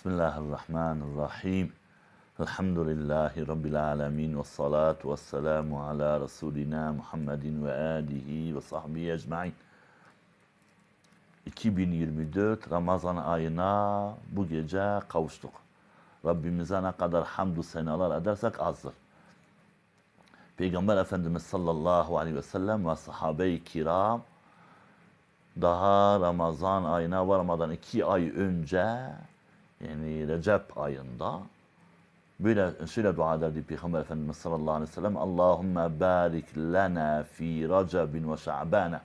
Bismillahirrahmanirrahim. Elhamdülillahi Rabbil alemin ve salatu ve selamu ala Resulina Muhammedin ve alihi ve sahbihi ecmain. 2024 Ramazan ayına bu gece kavuştuk. Rabbimize ne kadar hamdü senalar edersek azdır. Peygamber Efendimiz sallallahu aleyhi ve sellem ve sahabe-i kiram daha Ramazan ayına varmadan iki ay önce يعني رجب ayında بلا شيل دعاء دي بيخمر فن صلى الله عليه وسلم اللهم بارك لنا في رجب وشعبان.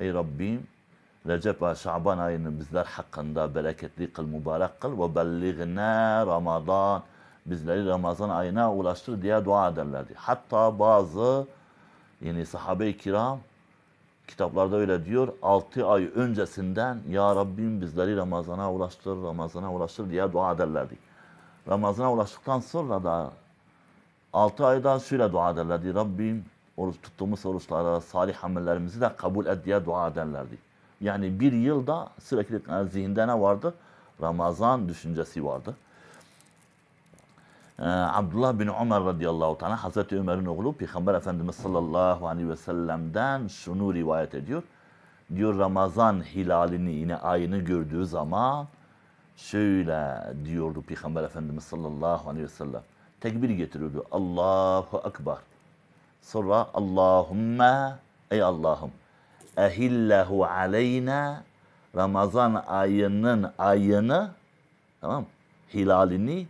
أي ربي رجب وشعبان أي بزلر حقا دا بركة ديق المبارك قل وبلغنا رمضان. بزلر رمضان أينا ولاشتر دي دعاء دي حتى بعض يعني صحابي كرام kitaplarda öyle diyor. 6 ay öncesinden Ya Rabbim bizleri Ramazan'a ulaştır, Ramazan'a ulaştır diye dua ederlerdi. Ramazan'a ulaştıktan sonra da 6 aydan şöyle dua ederlerdi. Rabbim oruç tuttuğumuz oruçlara, salih amellerimizi de kabul et diye dua ederlerdi. Yani bir yılda sürekli zihinde ne vardı? Ramazan düşüncesi vardı. Ee, Abdullah bin Ömer radıyallahu teala Hazreti Ömer'in oğlu Peygamber Efendimiz sallallahu aleyhi ve sellem'den şunu rivayet ediyor. Diyor Ramazan hilalini yine ayını gördüğü zaman şöyle diyordu Peygamber Efendimiz sallallahu aleyhi ve sellem. Tekbir getiriyordu. Allahu Ekber. Sonra Allahümme ey Allah'ım ehillehu aleyna Ramazan ayının ayını tamam hilalini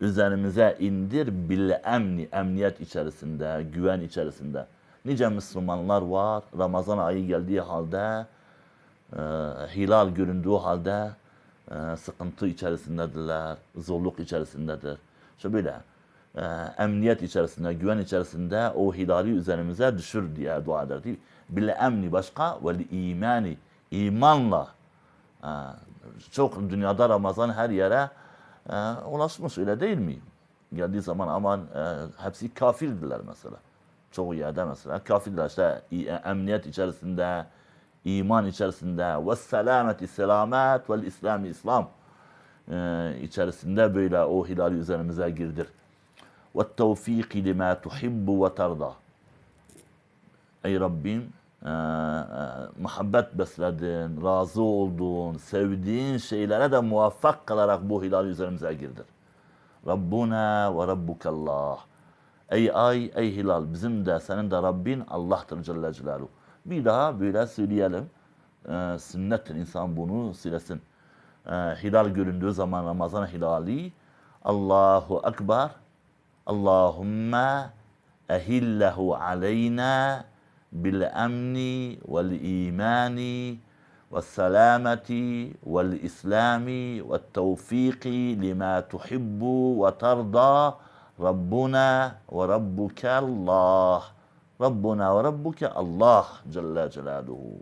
üzerimize indir bil emni, emniyet içerisinde, güven içerisinde. Nice Müslümanlar var, Ramazan ayı geldiği halde, e, hilal göründüğü halde e, sıkıntı içerisindedirler, zorluk içerisindedir. İşte böyle e, emniyet içerisinde, güven içerisinde o hilali üzerimize düşür diye dua ederdi. Bil emni başka ve imani, imanla. E, çok dünyada Ramazan her yere e, ulaşmış öyle değil mi? Geldiği zaman aman e, hepsi kafirdiler mesela. Çoğu yerde mesela kafirdiler işte emniyet içerisinde, iman içerisinde ve selameti selamet ve İslami İslam e, içerisinde böyle o hilali üzerimize girdir. Ve tevfiki lima tuhibbu ve terda. Ey Rabbim e, e, muhabbet besledin, razı olduğun, sevdiğin şeylere de muvaffak kalarak bu hilal üzerimize girdir. Rabbuna ve Rabbukallah. Ey ay, ey hilal, bizim de senin de Rabbin Allah'tır Celle Celaluhu. Bir daha böyle söyleyelim. Ee, sünnettir insan bunu söylesin. Ee, hilal göründüğü zaman Ramazan hilali Allahu Ekber Allahümme ehillehu aleyna بالأمن والإيمان والسلامة والإسلام والتوفيق لما تحب وترضى ربنا وربك الله ve Rabbuke Allah Celle Celaluhu.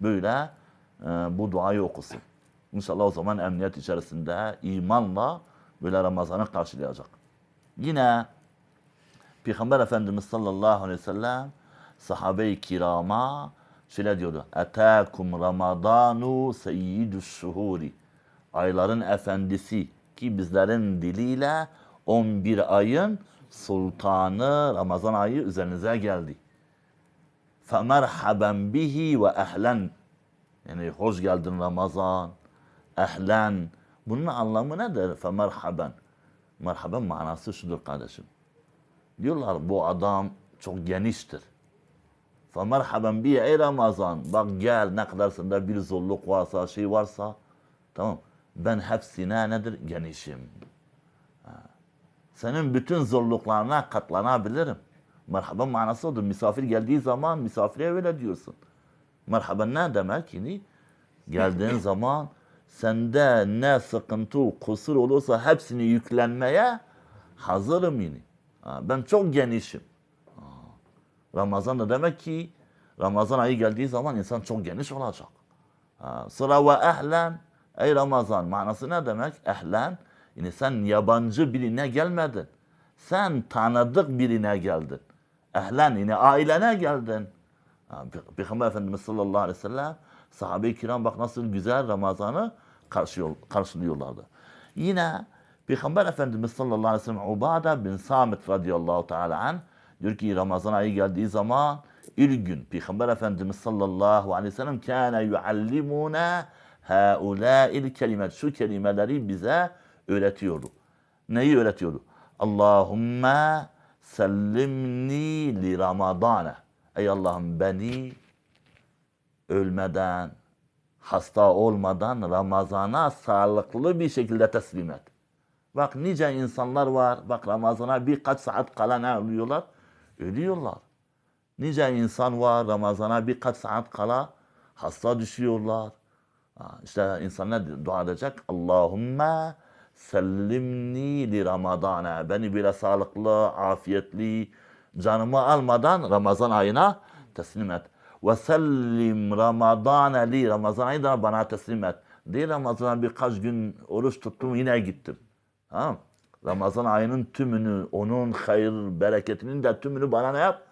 Böyle e, bu duayı okusun. İnşallah o zaman emniyet içerisinde imanla böyle Ramazan'ı karşılayacak. Yine Peygamber Efendimiz sallallahu aleyhi ve sellem sahabe-i kirama şöyle diyordu. Etâkum Ramadanu seyyidü şuhuri. Ayların efendisi ki bizlerin diliyle 11 ayın sultanı Ramazan ayı üzerinize geldi. Femerhaben bihi ve ehlen. Yani hoş geldin Ramazan. Ehlen. Bunun anlamı nedir? Femerhaben. Merhaben manası şudur kardeşim. Diyorlar bu adam çok geniştir. Femerhaben bi ey Ramazan. Bak gel ne kadar sende bir zorluk varsa, şey varsa. Tamam. Ben hepsine nedir? Genişim. Senin bütün zorluklarına katlanabilirim. Merhaben manası odur. Misafir geldiği zaman misafire öyle diyorsun. Merhaben ne demek yine? Geldiğin zaman sende ne sıkıntı, kusur olursa hepsini yüklenmeye hazırım yine. Ben çok genişim. Ramazan da demek ki Ramazan ayı geldiği zaman insan çok geniş olacak. Sıra ve ehlen ey Ramazan manası ne demek? Ehlen yani sen yabancı birine gelmedin. Sen tanıdık birine geldin. Ehlen yine ailene geldin. Peygamber Efendimiz sallallahu aleyhi ve sellem sahabe-i kiram bak nasıl güzel Ramazan'ı karşılıyorlardı. Yine Peygamber Efendimiz sallallahu aleyhi ve sellem Ubada bin Samit radıyallahu teala an diyor ki Ramazan ayı geldiği zaman ilk gün Peygamber Efendimiz sallallahu aleyhi ve sellem kâne yuallimuna haulâil kelimet şu kelimeleri bize öğretiyordu. Neyi öğretiyordu? Allahümme sellimni li ramadana. Ey Allah'ım beni ölmeden, hasta olmadan Ramazan'a sağlıklı bir şekilde teslim et. Bak nice insanlar var. Bak Ramazan'a birkaç saat kala ne oluyorlar? Ölüyorlar. Nice insan var Ramazan'a birkaç saat kala hasta düşüyorlar. İşte insan ne dua edecek? Allahümme sellimni li Ramadana. Beni böyle sağlıklı, afiyetli, canımı almadan Ramazan ayına teslim et. Ve sellim Ramadana li. Ramazan ayı da bana teslim et. Değil Ramazan'a birkaç gün oruç tuttum yine gittim. Ha? Ramazan ayının tümünü, onun hayır, bereketinin de tümünü bana ne yap?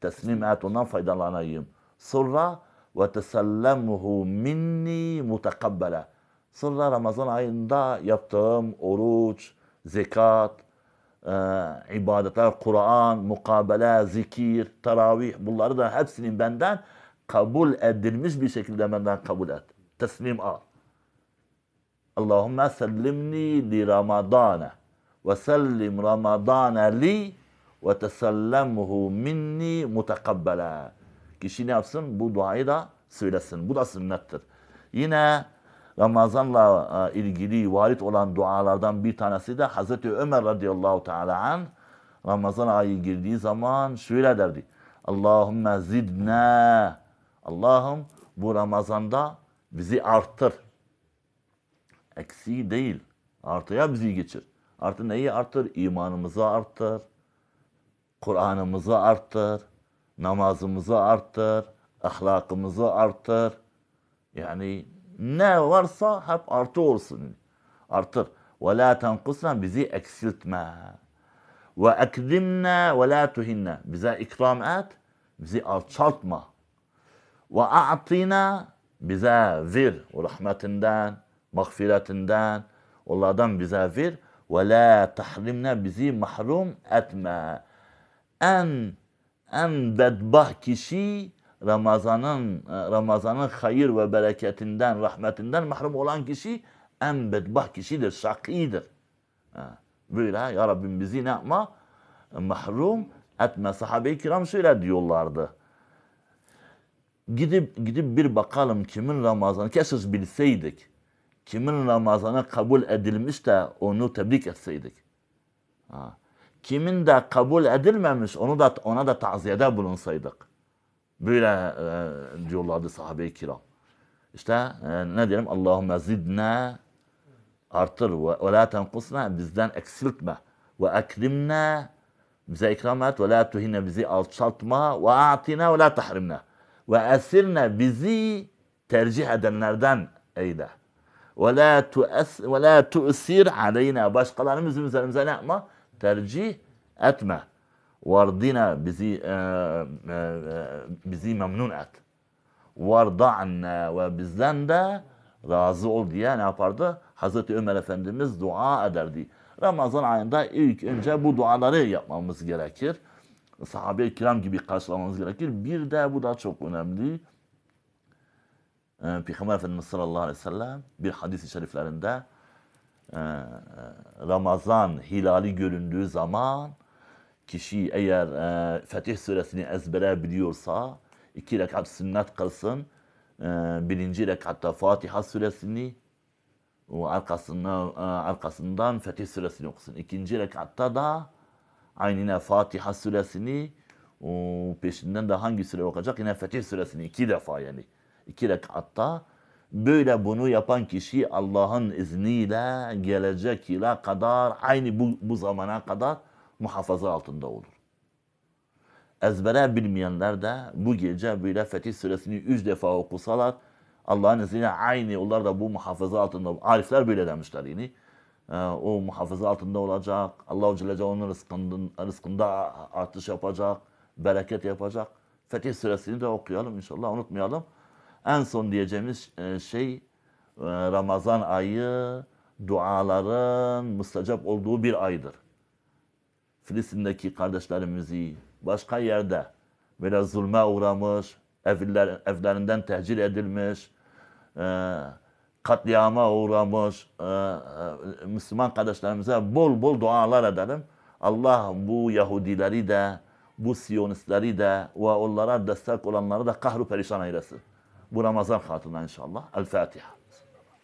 Teslim et, ondan faydalanayım. Sonra ve tesellemhu minni mutakabbele. Sonra Ramazan ayında yaptığım oruç, zekat, e, ibadetler, Kur'an, mukabele, zikir, teravih bunları da hepsinin benden kabul edilmiş bir şekilde benden kabul et. Teslim al. Allahümme sellimni li Ramadana ve sellim Ramadana li ve tesellemhu minni mutakabbela. Kişi ne yapsın? Bu duayı da söylesin. Bu da sünnettir. Yine Ramazan'la e, ilgili varit olan dualardan bir tanesi de Hazreti Ömer radıyallahu teala an Ramazan ayı girdiği zaman şöyle derdi. Allahümme zidna. Allah'ım bu Ramazan'da bizi arttır. Eksiği değil. Artıya bizi geçir. Artı neyi arttır? İmanımızı arttır. Kur'an'ımızı arttır. Namazımızı arttır. Ahlakımızı arttır. Yani ne varsa hep artı olsun. Artır. Ve la tenkusna bizi eksiltme. Ve ekrimna ve la tuhinna. Bize ikram et. Bizi alçaltma. Ve a'tina bize ver. O rahmetinden, mağfiretinden, onlardan bize ver. Ve la tahrimna bizi mahrum etme. En en bedbah kişi Ramazan'ın Ramazan'ın hayır ve bereketinden, rahmetinden mahrum olan kişi en bedbah kişidir, şakidir. Böyle ya Rabbim bizi ne yapma? Mahrum etme. Sahabe-i kiram şöyle diyorlardı. Gidip gidip bir bakalım kimin Ramazanı, keşke bilseydik. Kimin Ramazanı kabul edilmiş de onu tebrik etseydik. Ha. Kimin de kabul edilmemiş onu da ona da taziyede bulunsaydık. Böyle e, diyorlardı sahabe-i kiram. İşte e, ne diyelim? Allahümme zidna artır ve, ve la tenkusna bizden eksiltme ve ekrimna bize ikram et ve la tuhine bizi alçaltma ve atina ve la tahrimna ve esirne bizi tercih edenlerden eyle ve la tues ve la tu'sir aleyna başkalarını bizim üzerimize ne yapma? Tercih etme. Vardina bizi e, e, e, bizi memnun et. Varda'na ve bizden de razı ol diye ne yapardı? Hazreti Ömer Efendimiz dua ederdi. Ramazan ayında ilk önce bu duaları yapmamız gerekir. Sahabe-i kiram gibi karşılamamız gerekir. Bir de bu da çok önemli. Ee, Peygamber Efendimiz sallallahu aleyhi ve sellem bir hadis-i şeriflerinde e, Ramazan hilali göründüğü zaman kişi eğer e, Fetih suresini ezbere biliyorsa iki rekat sünnet kılsın. E, birinci rekatta Fatiha suresini o arkasından, e, arkasından Fetih suresini okusun. İkinci rekatta da aynı Fatiha suresini o peşinden de hangi sure okuyacak? Yine Fetih suresini iki defa yani. İki rekatta böyle bunu yapan kişi Allah'ın izniyle gelecek yıla kadar aynı bu, bu zamana kadar muhafaza altında olur. Ezbere bilmeyenler de bu gece böyle Fetih suresini üç defa okusalar Allah'ın izniyle aynı onlar da bu muhafaza altında. Arifler böyle demişler yine. Ee, o muhafaza altında olacak. Allah-u Celle Celaluhu'nun rızkında, rızkında artış yapacak. Bereket yapacak. Fetih suresini de okuyalım inşallah unutmayalım. En son diyeceğimiz e, şey e, Ramazan ayı duaların müstecap olduğu bir aydır. Filistin'deki kardeşlerimizi başka yerde böyle zulme uğramış, evler, evlerinden tehcir edilmiş, e, katliama uğramış Müslüman kardeşlerimize bol bol dualar edelim. Allah bu Yahudileri de, bu Siyonistleri de ve onlara destek olanları da kahru perişan eylesin. Bu Ramazan hatırına inşallah. El Fatiha.